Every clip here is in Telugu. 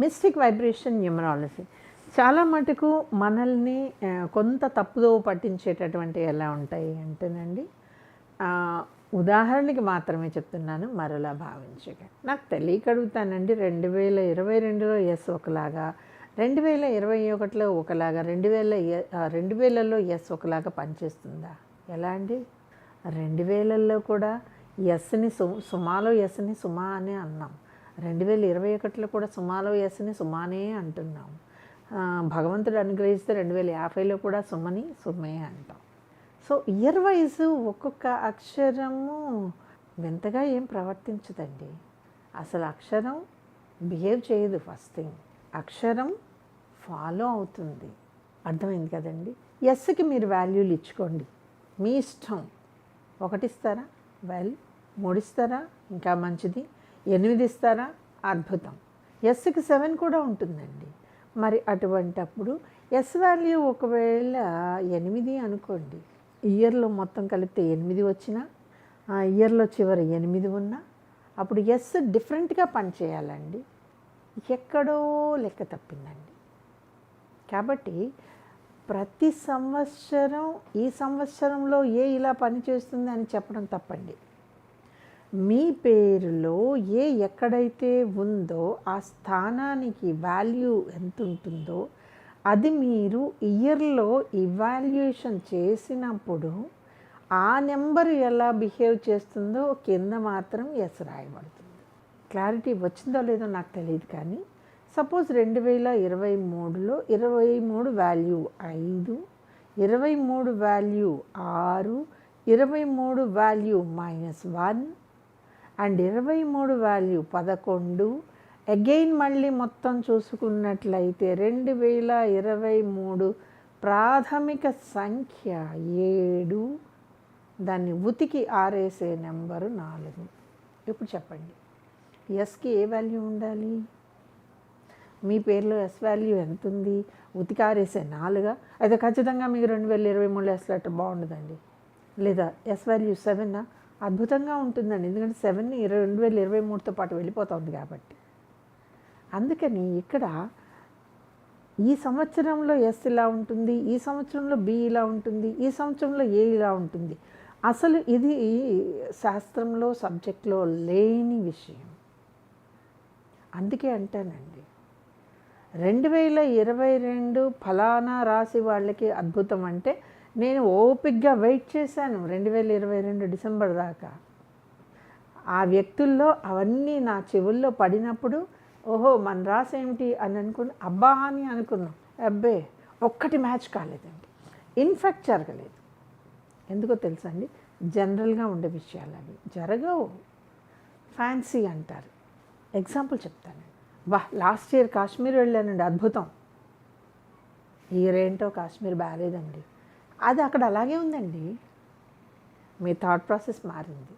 Mystic vibration numerology. చాలా మటుకు మనల్ని కొంత తప్పుదో పట్టించేటటువంటి ఎలా ఉంటాయి అంటేనండి ఉదాహరణకి మాత్రమే చెప్తున్నాను మరోలా భావించగా నాకు తెలియక అడుగుతానండి రెండు వేల ఇరవై రెండులో ఎస్ ఒకలాగా రెండు వేల ఇరవై ఒకటిలో ఒకలాగా రెండు వేల రెండు వేలలో ఎస్ ఒకలాగా పనిచేస్తుందా? ఎలా అండి? రెండు వేలల్లో కూడా ఎస్ని సు సుమాలో ఎస్ని సుమా అని అన్నాం. రెండు వేల ఇరవై ఒకటిలో కూడా సుమాలో ఎస్ని సుమానే అంటున్నాం భగవంతుడు అనుగ్రహిస్తే రెండు వేల యాభైలో కూడా సుమని సుమే అంటాం. సో ఇయర్ వైజ్ ఒక్కొక్క అక్షరము వింతగా ఏం ప్రవర్తించదండి. అసలు అక్షరం బిహేవ్ చేయదు ఫస్ట్ థింగ్. అక్షరం ఫాలో అవుతుంది. అర్థమైంది కదండి? ఎస్కి మీరు వాల్యూలు ఇచ్చుకోండి. మీ ఇష్టం. ఒకటిస్తారా వెల్. మూడిస్తారా ఇంకా మంచిది. ఎనిమిది ఇస్తారా? అద్భుతం. ఎస్కి సెవెన్ కూడా ఉంటుందండి. మరి అటువంటప్పుడు ఎస్ వాల్యూ ఒకవేళ ఎనిమిది అనుకోండి. ఇయర్లో మొత్తం కలిపితే ఎనిమిది వచ్చినా ఆ ఇయర్లో చివరి ఎనిమిది ఉన్నా అప్పుడు ఎస్ డిఫరెంట్గా పనిచేయాలండి. ఎక్కడో లెక్క తప్పిందండి. కాబట్టి ప్రతి సంవత్సరం ఈ సంవత్సరంలో ఏ ఇలా పనిచేస్తుంది అని చెప్పడం తప్పండి. మీ పేరులో ఏ ఎక్కడైతే ఉందో ఆ స్థానానికి వాల్యూ ఎంత ఉంటుందో అది మీరు ఇయర్లో ఇవాల్యుయేషన్ చేసినప్పుడు ఆ నెంబర్ ఎలా బిహేవ్ చేస్తుందో కింద మాత్రం ఎస్ రాయబడుతుంది. క్లారిటీ వచ్చిందో లేదో నాకు తెలియదు కానీ సపోజ్ రెండు వేల ఇరవై మూడులో ఇరవై మూడు వాల్యూ ఐదు ఇరవై మూడు వాల్యూ ఆరు ఇరవై మూడు వాల్యూ మైనస్ వన్ అండ్ ఇరవై మూడు వాల్యూ పదకొండు. అగైన్ మళ్ళీ మొత్తం చూసుకున్నట్లయితే రెండు వేల ఇరవై మూడు ప్రాథమిక సంఖ్య ఏడు. దాన్ని ఉతికి ఆరేసే నెంబరు నాలుగు. ఇప్పుడు చెప్పండి. ఎస్కి ఏ వాల్యూ ఉండాలి? మీ పేరులో ఎస్ వాల్యూ ఎంత ఉంది ఉతికారేసే నాలుగా? అయితే ఖచ్చితంగా మీకు రెండు వేల ఇరవై మూడు ఎస్ లెటర్ బాగుండదండి. లేదా ఎస్ వాల్యూ సెవెనా? అద్భుతంగా ఉంటుందండి. ఎందుకంటే సెవెన్ ఇరవై రెండు వేల ఇరవై మూడుతో పాటు వెళ్ళిపోతుంది కాబట్టి. అందుకని ఇక్కడ ఈ సంవత్సరంలో ఎస్ ఇలా ఉంటుంది ఈ సంవత్సరంలో బి ఇలా ఉంటుంది ఈ సంవత్సరంలో ఏ ఇలా ఉంటుంది. అసలు ఇది శాస్త్రంలో సబ్జెక్ట్లో లేని విషయం. అందుకే అంటానండి రెండు వేల ఇరవై రెండు ఫలానా రాశి వాళ్ళకి అద్భుతం అంటే నేను ఓపిక్గా వెయిట్ చేశాను రెండు వేల ఇరవై రెండు డిసెంబర్ దాకా. ఆ వ్యక్తుల్లో అవన్నీ నా చెవుల్లో పడినప్పుడు ఓహో మన రాసి ఏమిటి అని అనుకుని అబ్బా అని అనుకున్నాం. అబ్బే ఒక్కటి మ్యాచ్ కాలేదండి. ఇన్ఫెక్ట్ జరగలేదు. ఎందుకో తెలుసా అండి జనరల్గా ఉండే విషయాలు అవి. జరగవు. ఫ్యాన్సీ అంటారు. ఎగ్జాంపుల్ చెప్తాను. వా లాస్ట్ ఇయర్ కాశ్మీర్ వెళ్ళానండి అద్భుతం. ఈ ఇయర్ ఏంటో కాశ్మీర్ బాగాలేదండి. అది అక్కడ అలాగే ఉందండి. మీ థాట్ ప్రాసెస్ మారింది.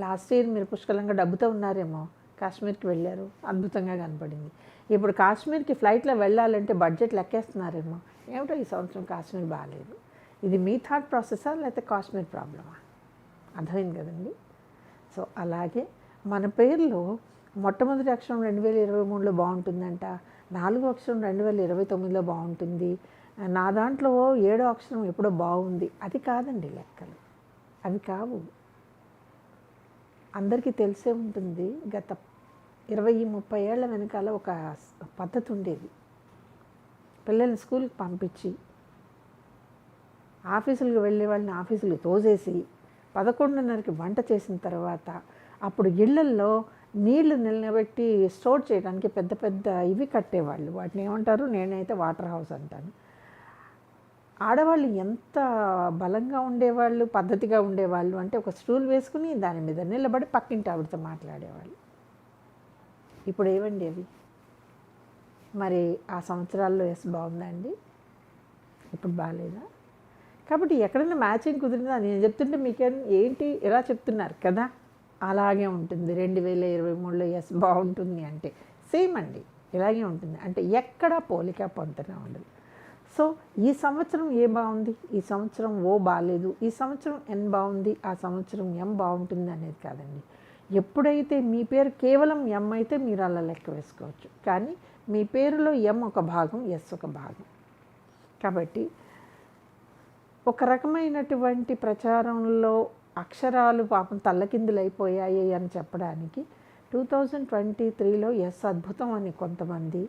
లాస్ట్ ఇయర్ మీరు పుష్కలంగా డబ్బుతో ఉన్నారేమో కాశ్మీర్కి వెళ్ళారు అద్భుతంగా కనపడింది. ఇప్పుడు కాశ్మీర్కి ఫ్లైట్లో వెళ్ళాలంటే బడ్జెట్ లెక్కేస్తున్నారేమో ఏమిటో ఈ సంవత్సరం కాశ్మీర్ బాగాలేదు ఇది మీ థాట్ ప్రాసెసా లేకపోతే కాశ్మీర్ ప్రాబ్లమా? అర్థమైంది కదండి? సో అలాగే మన పేర్లో మొట్టమొదటి అక్షరం రెండు వేల ఇరవై మూడులో బాగుంటుందంట నాలుగో అక్షరం రెండు వేల ఇరవై తొమ్మిదిలో బాగుంటుంది నా దాంట్లో ఏడో అక్షరం ఎప్పుడో బాగుంది. అది కాదండి లెక్కలు. అవి కావు. అందరికీ తెలిసే ఉంటుంది. గత ఇరవై ముప్పై ఏళ్ళ వెనకాల ఒక పద్ధతి ఉండేది. పిల్లల్ని స్కూల్కి పంపించి ఆఫీసులకు వెళ్ళే వాళ్ళని ఆఫీసులకు తోసేసి పదకొండున్నరకి వంట చేసిన తర్వాత అప్పుడు ఇళ్ళల్లో నీళ్ళు నిలబెట్టి స్టోర్ చేయడానికి పెద్ద పెద్ద ఇవి కట్టేవాళ్ళు. వాటిని ఏమంటారు? నేనైతే వాటర్ హౌస్ అంటాను. ఆడవాళ్ళు ఎంత బలంగా ఉండేవాళ్ళు పద్ధతిగా ఉండేవాళ్ళు అంటే ఒక స్టూల్ వేసుకుని దాని మీద నిలబడి పక్కింటి ఆవిడతో మాట్లాడేవాళ్ళు. ఇప్పుడు ఏవండి అవి? మరి ఆ సంవత్సరాల్లో ఎస్ బాగుందండి ఇప్పుడు బాగాలేదా కాబట్టి ఎక్కడైనా మ్యాచింగ్ కుదిరిందా? నేను చెప్తుంటే మీకేం ఏంటి ఇలా చెప్తున్నారు కదా? అలాగే ఉంటుంది. రెండు వేల ఇరవై మూడులో ఎస్ బాగుంటుంది అంటే. సేమ్ అండి. ఇలాగే ఉంటుంది. అంటే ఎక్కడ పోలిక పొంతన ఉండదు సో ఈ సంవత్సరం ఏ బాగుంది? ఈ సంవత్సరం ఓ బాగాలేదు ఈ సంవత్సరం ఎన్ బాగుంది? ఆ సంవత్సరం ఎం బాగుంటుంది అనేది కాదండి. ఎప్పుడైతే మీ పేరు కేవలం ఎం అయితే మీరు అలా లెక్క వేసుకోవచ్చు. కానీ మీ పేరులో ఎం ఒక భాగం ఎస్ ఒక భాగం. కాబట్టి ఒక రకమైనటువంటి ప్రచారంలో అక్షరాలు పాపం తల్లకిందులైపోయాయి అని చెప్పడానికి టూ థౌజండ్ ట్వంటీ త్రీలో ఎస్ అద్భుతం అని కొంతమంది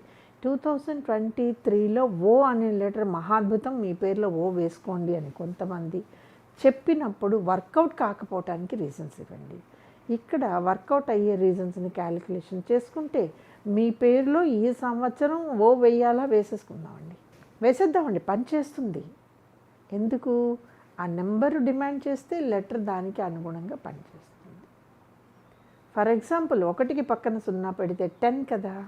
టూ థౌజండ్ ట్వంటీ త్రీలో ఓ అనే లెటర్ మహాద్భుతం మీ పేరులో ఓ వేసుకోండి అని కొంతమంది చెప్పినప్పుడు వర్కౌట్ కాకపోవటానికి రీజన్స్ ఇవ్వండి. ఇక్కడ వర్కౌట్ అయ్యే రీజన్స్ని క్యాలిక్యులేషన్ చేసుకుంటే మీ పేరులో ఈ సంవత్సరం ఓ వెయ్యాలా వేసేసుకుందామండి. వేసేద్దామండి పని చేస్తుంది. ఎందుకు? ఆ నెంబర్ డిమాండ్ చేస్తే లెటర్ దానికి అనుగుణంగా పనిచేస్తుంది ఫర్ ఎగ్జాంపుల్ ఒకటికి పక్కన సున్నా పెడితే టెన్ కదా?